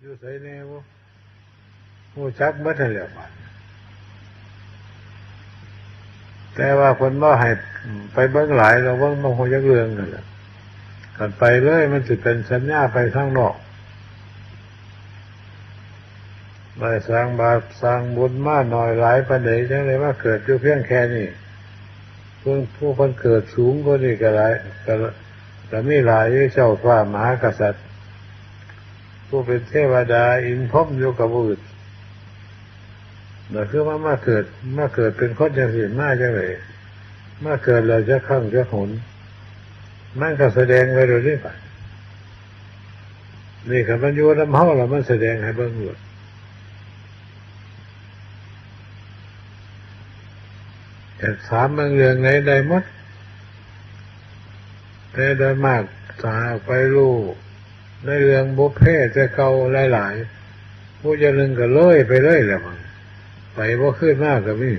อยู่ใส่แน่บ่หูจักเมื่อทันแล้วบัดแต่ว่าคนบ่ให้ไปเบิ่งหลายเราเบิ่งบ่ฮู้จักเรื่องนั่นแหละกันไปเลยมันสิเป็นสัญญาไปข้างนอกไปสร้างบาปสร้างบุญมาหน่อยหลายปานใดจังเลยว่าเกิดอยู่เพียงแค่นี้เพิ่งผู้คนเกิดสูงกว่านี้ก็หลายก็ก็มีหลายเจ้าฟ้ามหากษัตริย์ ผู้เป็นเทวดาอินพรมอยู่กับบุตรแต่คือว่ามาเกิดมาเกิดเป็นคนจังสิมาจังเลยมาเกิดเราจะข้างจะหนมันก็แสดงไว้โดยนี่ไปนี่ครับมันอยู่ลำเฮาแล้วมันแสดงให้เบิ่งอยู่แต่ถามบางเรื่องไหนได้มดแต่โดยมากสาไปรู้ ในเรื่องบุพเพจะเก่าหลายๆผู้จะนึงก็เลยไปเลยแหละมันไปว่าขึ้นมากก็มี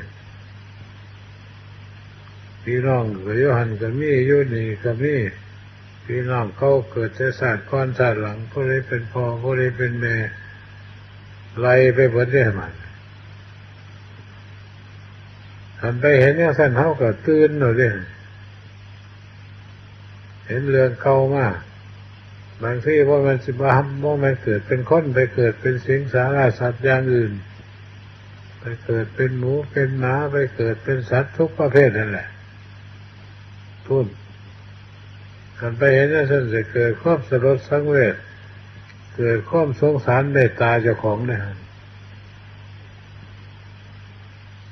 พี่น้องก็ยุหันก็มีอยุนี่ก็มีพี่น้องเขาเกิดเจศาสตร์ก้อนศาสตร์หลังผู้ใดเป็นพ่อผู้ใดเป็นแม่ไล่ไปบิดได้มันหันไปเห็นเนี่ยสั้นเขาก็ตื่นหน่อยเด้เห็นเรื่องเก่ามาก บางที่ว่ามันสิบาว่ามันเกิดเป็นคนไปเกิดเป็นสิงสาราสัตว์อย่างอื่น ไปเกิดเป็นหมูเป็นหมาไปเกิดเป็นสัตว์ทุกประเภทนั่นแหละพูดกันไปเห็นนั่นจะเกิดความสลดสังเวชเกิดความสงสารในตาเจ้าของเนี่ย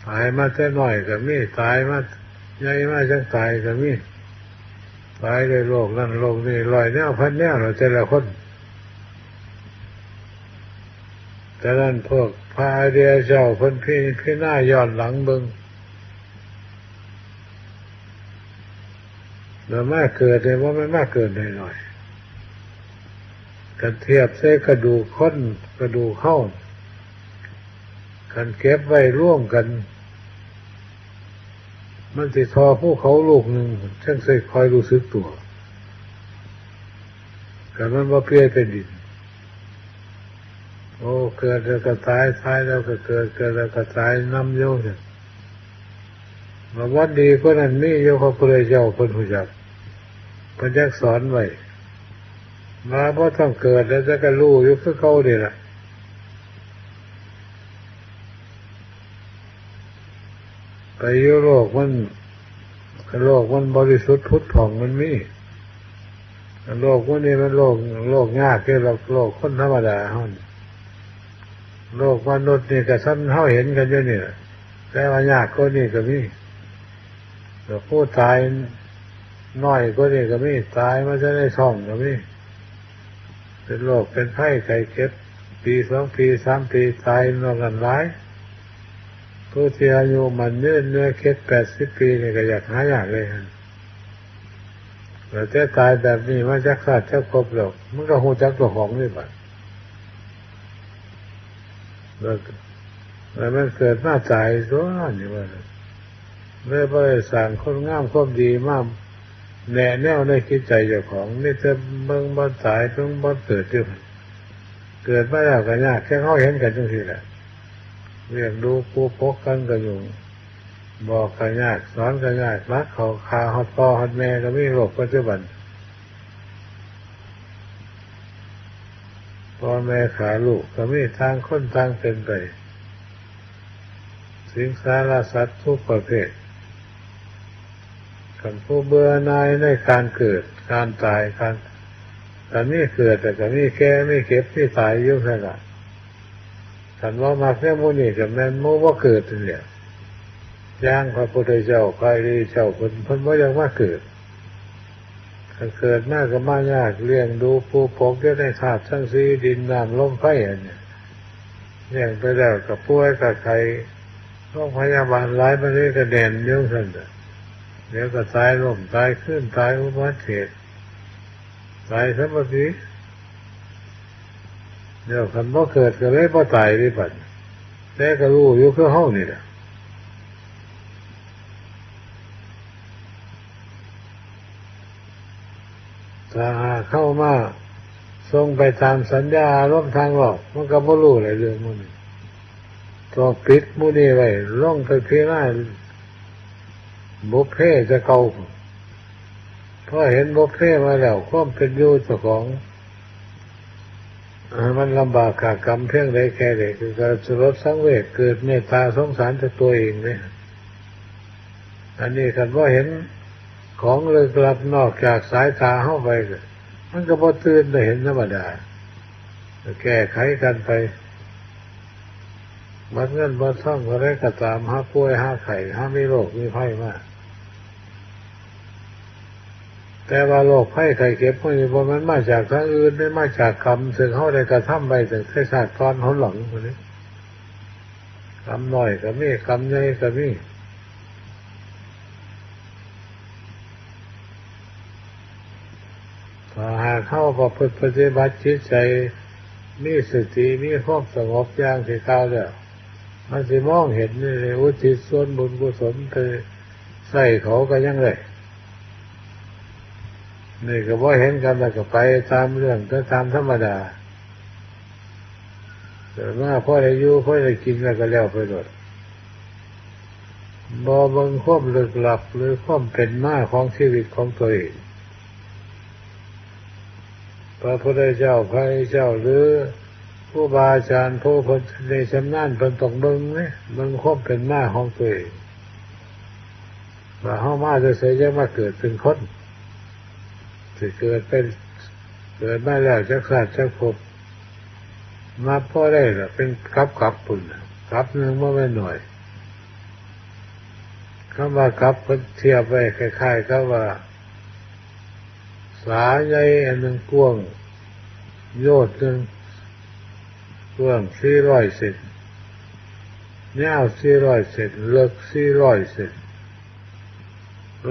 ตายมาแต่น้อยก็มีตายมาใหญ่มาจังตายก็มี ตายในโลกนั่นโลกนี้ลอยแนวพันแนวเราแต่ละคนแต่นั้นพวกพาเดียเจ้าคนพี่พี่หน้าย้อนหลังเบิงเรามาเกิดเลยว่าไม่มาเกิดหน่อยๆกันเทียบเส้กระดูกค้นกระดูกเข้ากันเก็บไว้ร่วมกัน มันติดทอผู้เขาลูกหนึ่งช่างเคยคอยรู้สึกตัวกันมันว่าเพี้ยเป็นดิน โอ้เกิดแล้วก็ตายตายแล้วก็เกิดเกิดแล้วก็ตายน้ำโยเนี่ยมาวัดดีก็นั่นนี่โยเขาเลยเจ้าคนหูจักคนยักสอนไว้มาเพราะต้องเกิดแล้วจะก็รู้ยู่คือเขาเดีละไป ยุโรปมันโลกมันบริสุทธิ์พุทธผ่องมันมีโลกวันนี้มันโลกโลกยากแค่โลกโลกคนธรรมดาเฮาโลกมนุษย์นี่ก็ซ้ำเฮาเห็นกันอยู่นี่แต่ว่ายากก็นี่ก็มีแต่ผู้ตายน้อยก็นี่ก็มีตายมาจะได้ช่องก็มีเป็นโรคเป็นไข้ไข้เจ็บปีสองปีสามปีตายนอกกันหลาย ผู้ที่อายุมันเนื้อเนื้อเคสแปดสิบปีนี่ก็อยากหายากเลยฮะแต่จะตายแบบนี้มาจักขาดจักครบหรอกมันก็หูจักตัวของนี่บัดแล้วแล้วมันเกิดมาตายตัวนี่ว่าเมื่อไปสั่งคนงามคนดีมากแน่แน่วในคิดใจเจ้าของนี่จะเบิ่งบ่ตายเพิ่งบ่เกิดขึ้นเกิดมาแล้วก็ยากแค่เขาเห็นกันจังทีแหละ เรียกดูปูปกกันก็อยู่ บอกกันยากสอนกันยากรักเขาคาฮอดพ่อฮอดแม่ก็ไม่โรคปัจจุบันพ่อแม่ขาลูกก็ไม่ทางค้นทางเป็นไป สิงสารสัตว์ทุกประเภทกันผู้เบื่อนายในการเกิด การตายการแต่นี่เกิดแต่ก็นี่แก่ไม่เก็บที่ตายยุ่งขนาด ฉันว่ามาแค่โมนี่กับแม่โมว่าเกิดเนี่ยย่างพระพุทธเจ้าใครดีเจ้าคนเพิ่นว่ายังว่าเกิดเกิดมากก็มายากเลี้ยงดูผู้ปกก็ได้ธาตุทั้งสีดินน้ำลมไฟอันนี้เลี้ยงไปแล้วกับป่วยกับใครต้องพยาบาลร้ายมาเรื่อยกระเด็นเยอะขึ้นเดี๋ยวก็ตายลมตายขึ้นตายอุบัติเหตุตายสัมปติ เดี๋ยวคันบ่เกิดก็เลยบ่ตายดิบัดแต่ก็รู้อยู่คือเฮานี่แหละถ้าเข้ามาสทรงไปตามสัญญาร่วมทางหลอกมันก็บ่รู้อะไรเรื่องมันตัวปิดมูนี่ไว้ล่องไปเพียงหน้าบุพเพจะเก่าพอเห็นบุพเพมาแล้วความเป็นอยู่เจ้าของ มันลำบากขากรรมเพียงใดแค่ใดคือการสลดสังเวชเกิดเมตตาสงสารจากตัวเองเนี่ยอันนี้คันว่าเห็นของเลึกลับนอกจากสายตาเข้าไปมันก็พอตื่นได้เห็นธรรมดาแก้ไขกันไปมันเงินมันท่องอะไรก็ตามห้าป่วยห้าไข่ห้ามีโรคมีไพ่มาก แต่ว่าโรคไข้ไข้เก็บพวกนี้มันมาจากทางอื่นไม่มาจากกรรมซึ่งเข้าได้กระทำไปแต่แค่ชาติตอนเขาหลังคนนี้กรรมน้อยก็มีกรรมใหญ่ก็มีถ้าหากเข้าประพฤติปฏิบัติจิตใจมีสติมีความสงบอย่างที่กล่าวแล้วมันสิมองเห็นนี่อุทิศส่วนบุญกุศลไปใส่เขาก็ยังเลย นี่ก็บ่เห็นกันแล้วก็ไปตามเรื่องก็ตามธรรมดาแต่ว่าพ่อได้อยู่พ่อได้กินแล้วก็แล้วไปหมดบ่เบิ่งความลึกลับหรือความเป็นมาของชีวิตของตัวเองพระพุทธเจ้าพระเจ้าหรือผู้บาอาจารย์ผู้คนในชำนาญเป็นต้องเบิ่งไหมเบิ่งความเป็นมาของตัวเองว่าเฮามาจะเสียจะมาเกิดเป็นคน จะเกิดเป็นเกิดมาแล้วจักสัตว์จักภพมาพ่อได้หรอเป็นกับกับปุ่นกับหนึ่งว่าไม่หน่อยคำว่ากับเทียบไปคล้ายๆก็ว่า สาใหญ่อันหนึ่งกว้างโยดหนึ่งกว้างสี่ร้อยเซนยาวสี่ร้อยเซนลึกสี่ร้อยเซน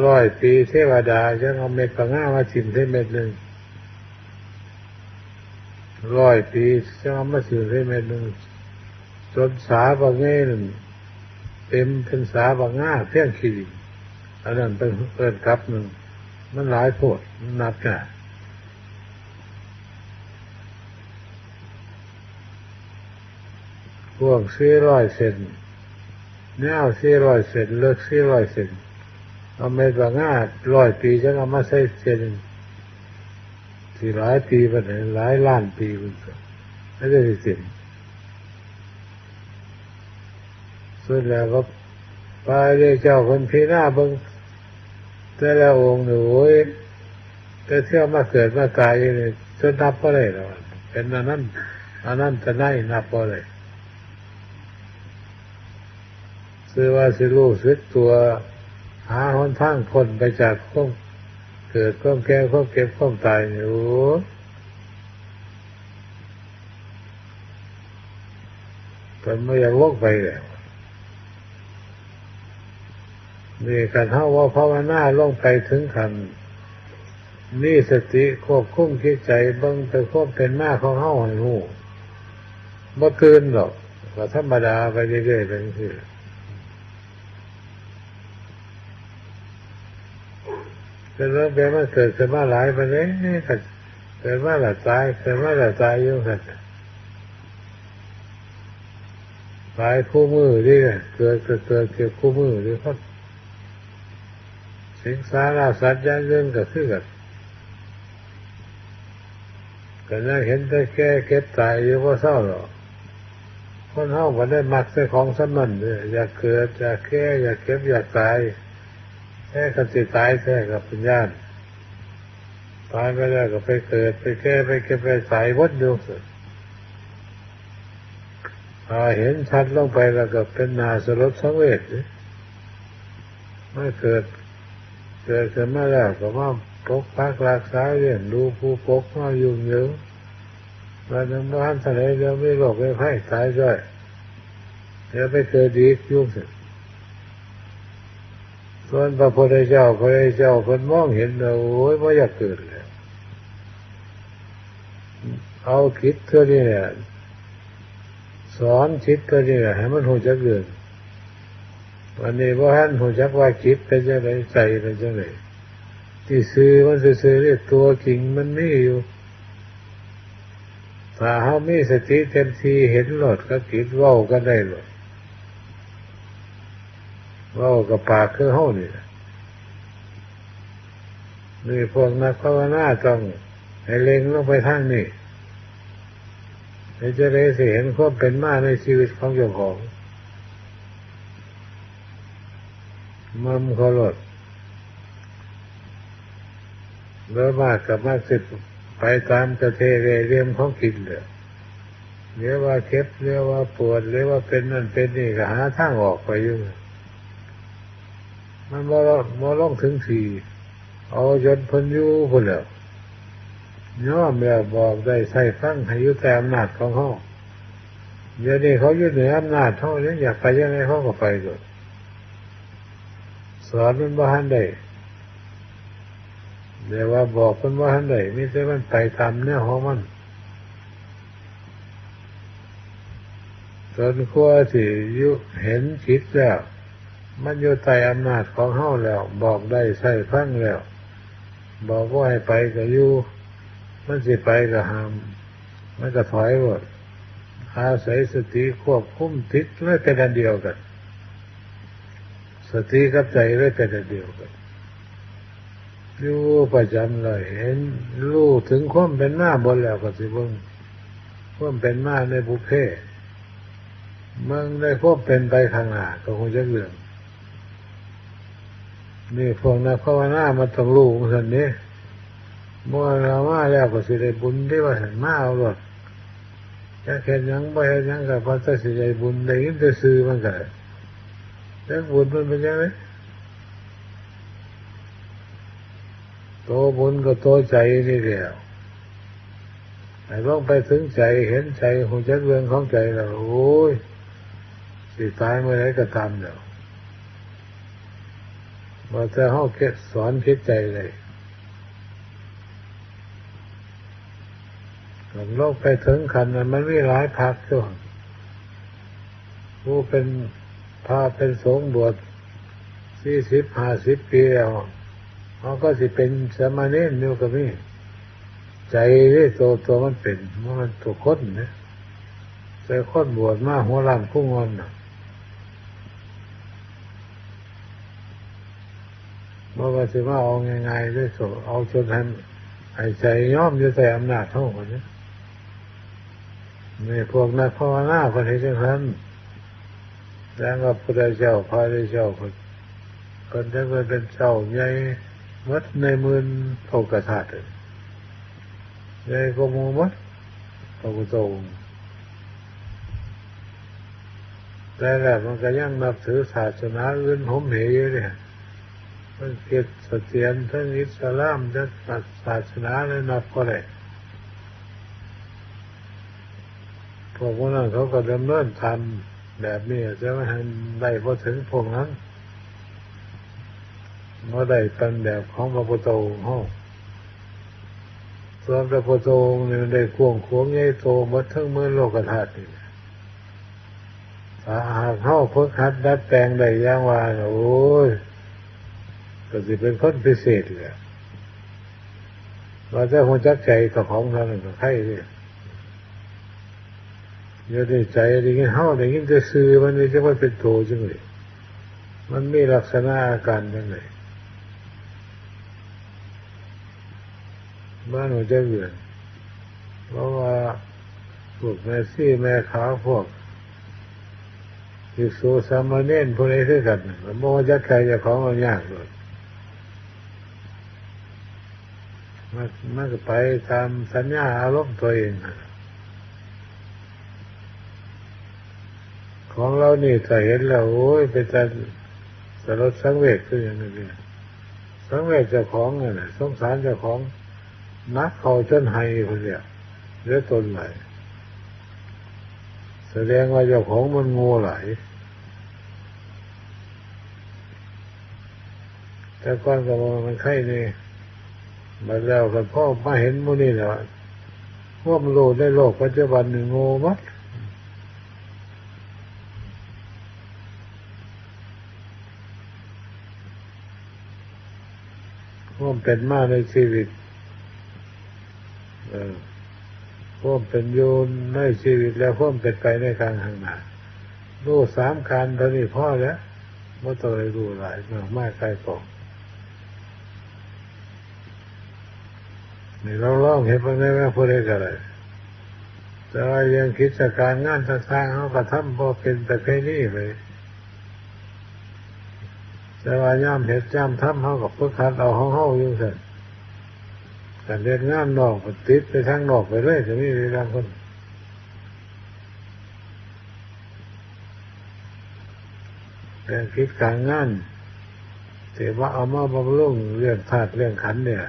ร้อยปีเทวดาจะเอาเม็ดปังง่ามาชิมได้เม็ดหนึ่งร้อยปีจะเอามาชิมได้เม็ดหนึ่งจนสาบางเงี้หนึ่งเต็มเป็นสาบางง่าเพียงขีดอันนั้นเป็นเปิดครับหนึ่งมันหลายโพดนนับกันพวกสี่ร้อยเซนแนวสี่ร้อยเซนเลิกสี่ร้อยเซน เอาเม็ดบางงาร้อยปีจะเอามาใส่เซนสี่หลายปีไปไหนหลายล้านปีมันก็ไม่ได้เสร็จสุดแล้วก็ไปเรียกเจ้าคนพีหน้าเบิ้งแต่ละองค์หนูจะเที่ยวมาเกิดมาตายเลยจะนับก็ได้หรอเป็นอันนั้นอันนั้นจะได้นับก็เลยคือว่าสิลูกสิตัว หาหนทางพ้นไปจากข้องเกิดข้องแก่ข้องเก็บข้องตายเนี่ยโอ้เป็นไม่อยากวกไปแล้วนี่การเท่าว่าภาวนาลงไปถึงขันนี่สติควบคุมคิดใจเบิ้งไปควบเป็นหน้าของเฮาให้หูบ่ตื่นหรอกก็ธรรมดาไปเรื่อยๆไปนี่ เกิดมาแบบมันเกิดขึ้นมาหลายไปเลยเกิดมาหลายตายเกิดมาหลายตายอยู่กันตายคู่มือดิเกิดเกิดเกิดเกิดคู่มือดิเพราะสิงสาราสัตว์ยันเรื่องก็คือกันก็น่าเห็นแต่แก่เก็บตายอยู่ว่าเศร้าหรอกคนเฮาก็ได้มักใส่ของสมันเลยอยากเกิดอยากแก่อยากเก็บอยากตาย แค่กันสิตายแค่กับปัญญาตายไปแล้วก็ไปเกิด ไปแก่ไปเก็บไปตายวัดดูสิเห็นชัดลงไปแล้วก็เป็นนาสลดสังเวชไม่เกิด เกิดขึ้นมาแล้วก็มาปกปักรักษาเรื่องดูผู้ปกมายุ่งเยอะวันนึงบ้านทะเลเดี๋ยวไม่หลอกไม่ไพ่ตายด้วยเดี๋ยวไปเกิดดียุ่งสิ ส่วนพระพุทธเจ้าพระพุทธเจ้าคนมองเห็นเราโอ้ยไม่อยากเกิดเลยเอาคิดเท่านี้เนี่ยสอนคิดเท่านี้แหละให้มันหูจักเกิดวันนี้ว่าท่านหูจักว่าคิดเป็นยังไงใจเป็นยังไงที่ซื้อมันซื้อเรียตัวจริงมันไม่อยู่ถ้าเขามีสติเต็มทีเห็นหลดก็กิดว้าก็ได้หลด เว้ากับปากคือเฮานี่นี่พวกนักภาวนาต้องให้เล็งลงไปทางนี้จะได้สิเห็นความเป็นมาในชีวิตของเจ้าของมัมขาหลดแล้วมากกับมากสิบไปตามกระเทเรเรียมของกินเลยเรียกว่าเค็บเรียกว่าปวดเรียกว่าเป็นนั่นเป็นนี่ก็หาทางออกไปอยู่ มันบ่บ่ลงถึงสี่เอาจนพ้นยูพ้นแล้วย่อมแบบบอกได้ใส่ฟังให้ยู่แต่อำนาจของเขาเดี๋ยวนี้เขายึดเหนืออำนาจเขาเนี่ยอยากไปยังไงเขาก็ไปเลยสอนมันบ้านได้เดี๋ยวว่าบอกมันบ้านได้ไม่ใช่มันไปตามเนื้อของมันจนกลัวสิยุเห็นคิดแล้ว มันอยู่ใต้อำนาจของเฮาแล้ว บอกได้ใส่ฟังแล้ว บอกว่าให้ไปก็อยู่มันสิไปก็ห้ามมันก็ถอยหมดอาศัยสติควบคุมทิศเลยเป็นอันเดียวกัน สติกับใจเลยเป็นอันเดียวกันอยู่ประจำเลยเห็นรู้ถึงความเป็นหน้าบนแล้วก็สิเบิ่งความเป็นหน้าในบุเพเมืองได้ควบเป็นไปข้างหน้าก็คงจะเรื่อง นี่พวกนักภาวนามันต้องรู้สันนี้เมื่อเรามาแล้วก็สิได้บุญที่ว่าเห็นมาเอาหรอกจะเห็นยังไม่เห็นยังกับพระเจ้าสิได้บุญได้ยินจะซื้อมันก็แล้วบุญมันเป็นยังไงโตบุญก็โตใจนี่เดียวไอ้ต้องไปถึงใจเห็นใจหัวใจเรื่องของใจแล้วโอ้ยสิตายเมื่อไรก็ตามเดี๋ยว ว่าจะห้องเกสอนคิดใจเลยหลังโลกไปถึงขันมันมีหลายพักช่วงผู้เป็นพาเป็นสงบวชสี่สิบห้าสิบปีแล้วเขาก็สิเป็นสมาเนนอยู่กับนี่ใจที่โตตัวมันเป็นมันตัวคนนะใจคนบวชมาหัวล้านคู่งอนนะ มื่อว่าสิว่าเอาง่ายๆด้วยโสเอาจนทันไอ้ใจย่อมจะใส่อำนาจเท่ากันนี้นี่พวกนักภาวนาคนที่เช่นนั้นแล้วก็พระเจ้าพระเจ้าคนคนที่เป็นเจ้าใหญ่มัดในมือเท่ากระถาดใหญ่ก็มูมัดพระพุทธองแต่แล้วมันก็ยังนับถือศาสนาอื่นผมเหยอยู่เนี่ย มันเกิดสเตียนทั้งอิสลามทั้งศาสนาเลยนับก็เลยพวกนั้นเขาก็ดำเนินทำแบบนี้จะไม่ให้ได้พอถึงพวกนั้นเมื่อได้เป็นแบบของพระพุทธองค์ส่วนพระพุทธองค์นี่มันได้ควงขวงใหญ่โตมาทั้งเมื่อโลกธาตุนี่หากเข้าเพิ่งคัดดัดแปลงได้ย่างว่าโอ้ย ก็จะเป็นคนพิเศษเลยว่าจะหัวจักใจกับของท่านก็ใครเนี่ยอย่าได้ใจได้ยินเฮาได้ยินจะซื้อมันไม่ใช่ว่าเป็นโตจังเลยมันมีลักษณะอาการยังไงบ้านหัวใจเวียนเพราะว่าพวกแม่ซี่แม่ขาวพวกที่โซสามเน้นพวกนี้ด้วยกันมันบอกว่าจะใครจะของมันยากเลย มันมันก็ไปตามสัญญาอารมณ์ตัวเองของเรานี่ถ้าเห็นแล้วโอ้ยเป็นการสลดสังเวชคืออย่างนี้สังเวชเจ้าของเนี่ยสงสารเจ้าของนักเขาจนไห้คนเดียวเรือตนไหลแสดงว่าเจ้าของมันงูไหลแต่ก่อนก็มันไข่นี่ มาแล้วกันพ่อมาเห็นมูนี่แหละพวกมันโลได้โลกปัจจุบันหนึ่งงูมัดว่าเป็นมาในชีวิตพ่วมเป็นโยนในชีวิตแล้วพ่วมเป็นไปในกลางทางหน้ารู้สามการเท่านี้พ่อแล้วม่ต้องไปรู้หลายมากมากไกลกองนี่เรา ลองเห็นว่าไงแม่พูดได้กันเลยแต่ว่ายังคิดจากการงานต่างๆเขาก็ทำพอเป็นแต่แค่นี้เลยแต่ว่าย่ามเห็ดย่ามทำเขากับพื่อคัดเอาห้องเฮาอยู่เสร็จการเรียนงานนอกติดไปทางนอกไปเลยจะมีบางคนแต่องคิดการงานแต่ว่าเอามาบำรุงเรื่องธาตุเรื่องขันเนี่ย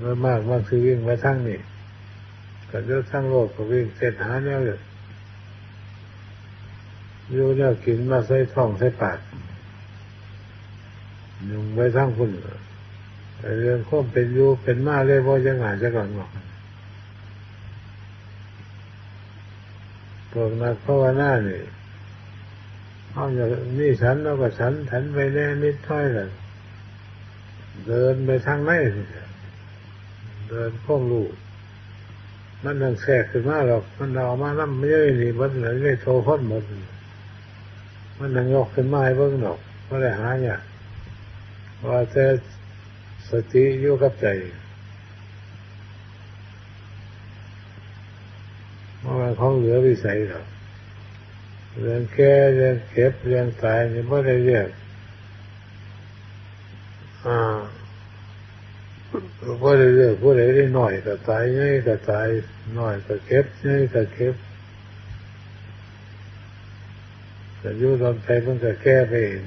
มื่อมากมันคือวิ่งไปทั้งนี่ก็เรื่องทั้งโลกก็วิ่งเสร็จหาเนี่ยเลยอยู่เนี่ยกินมาใส่ท้องใส่ปากยุงไปทั้งคุณแต่เรื่องข้อมเป็นอยู่เป็นมาเลยว่ายังไงจะก่อนบอกพวกนักภาวนาเนี่ยเอาอย่างนี่ฉันแล้วก็ฉันฉันไปแน่นิดถ้อยเลยเดินไปทางไหน เดินพ้องลูกมันนั่งแทรกขึ้นมาหรอก มันเอามาน้ำไม่ได้นี่มันเลยไม่โชว์พ้นหมดมันนั่งยกขึ้นมาให้เบิ่งหรอกไม่ได้หาเนี่ยว่าแต่สติอยู่กับใจว่าของเหลือวิสัยหรอกเรื่องแก่เรื่องเก็บเรื่องตายนี่ไม่ได้เรียกอ่า ไม่ได้เรียกผู้ใดได้หน่อยก็ตายง่ายก็ตายหน่อยก็เก็บง่ายก็เก็บแต่ยู่ตอนใจมันก็แก้ไปเอง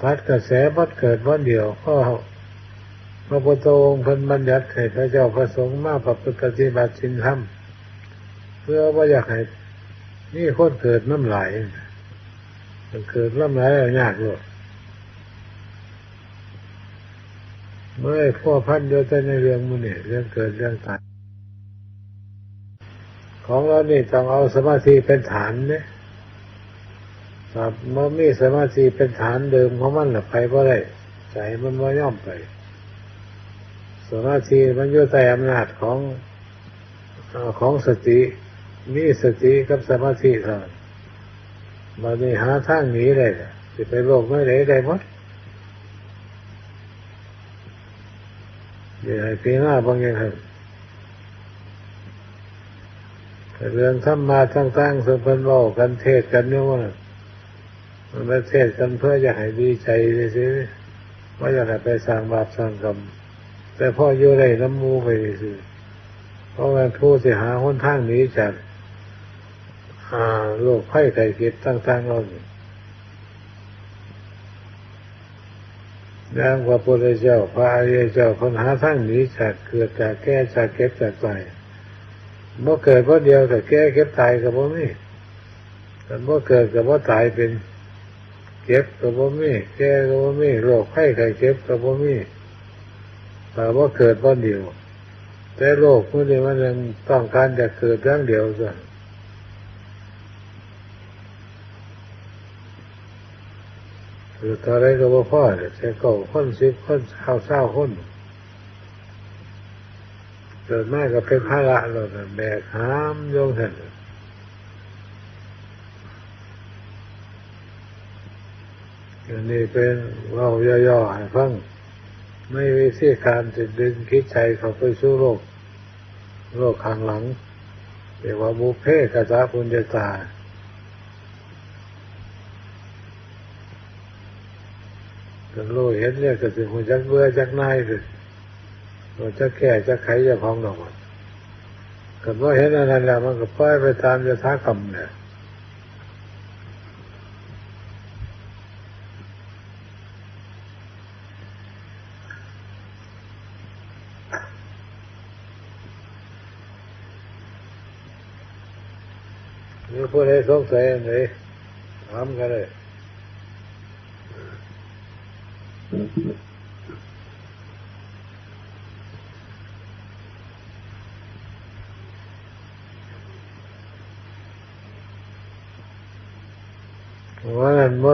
พัดกระแสพัดเกิดวันเดียวก็พระพุทธองค์พันบัญญัติให้พระเจ้าพระสงฆ์มาปปฏิบัติสินธรรมเพื่อว่าอยากให้นี่คนเกิดน้ำไหลมันเกิดน้ำไหลยากเลย เมื่อพ่อพันเดียวแต่ในเรื่องมันเนี่ยเรื่องเกิดเรื่องตายของเรานี่ต้องเอาสมาธิเป็นฐานเนี่ยครับมันมีสมาธิเป็นฐานเดิมของมันหลับไปเพราะไรใจมันว่าย่อมไป สมาธิมันอยู่ใต้อำนาจของของสติ มีสติกับสมาธิเท่านั้นมันนี่หาทางหนีได้จะไปโลกไม่ได้ได้หมด เดี๋ยวให้ปีหน้าบางอย่างครับเรื่องธรรมมาทั้งๆสุพรรณโลกันเทศกันเนี่ยว่ามันไม่เทศกันเพื่อจะให้ดีใจเลยสิว่าอยากให้ไปสร้างบาปสร้างกรรมแต่พ่ออยู่ได้น้ำมูไปสิเพราะว่าผู้เสียหาหนทางนี้จากโรคไข้ไข้เจ็บต่างๆเราเนี่ย ดังพระพุทธเจ้าพระอริยเจ้าคนหาทางหนีจากเกิดจากแก้จากเก็บจากตายเมื่อเกิดเพราะเดียวแต่แก้เก็บตายกับพ่มีแต่เมื่อเกิดกับว่าตายเป็นเก็บกับพ่มีแก้กับพ่มีโรคไข้ไข้เจ็บกับพ่มีแต่ว่าเกิดเพราะเดียว แต่โรคพวกนี้มันยังต้องการจะเกิดครั้งเดียวสิ คือตอนแรกก็ว่าพ่อเนี่ยใช้เก่าคนสิบคนเศร้าเศร้าคนเกิดมาก็เป็นภาระเราแบกหามโยงเห็นอันนี้เป็นเราย่อๆให้ฟังไม่วิธีการจะดึงคิดใจเขาไปสู่โลก โลกข้างหลังเรียกว่าบุเพกะจาปุญญาตา ก็รู้เห็นเนี่ยก็สิหัวจักเบื่อจักนายคือหัวจักแก่จักไขจะพองดอกก็ว่าเห็นอะไรแล้วมันก็ปล่อยไปตามยถากรรมเนี่ยมีผู้ใดสงสัยอะไรถามกันเลย ว่านั้นบ่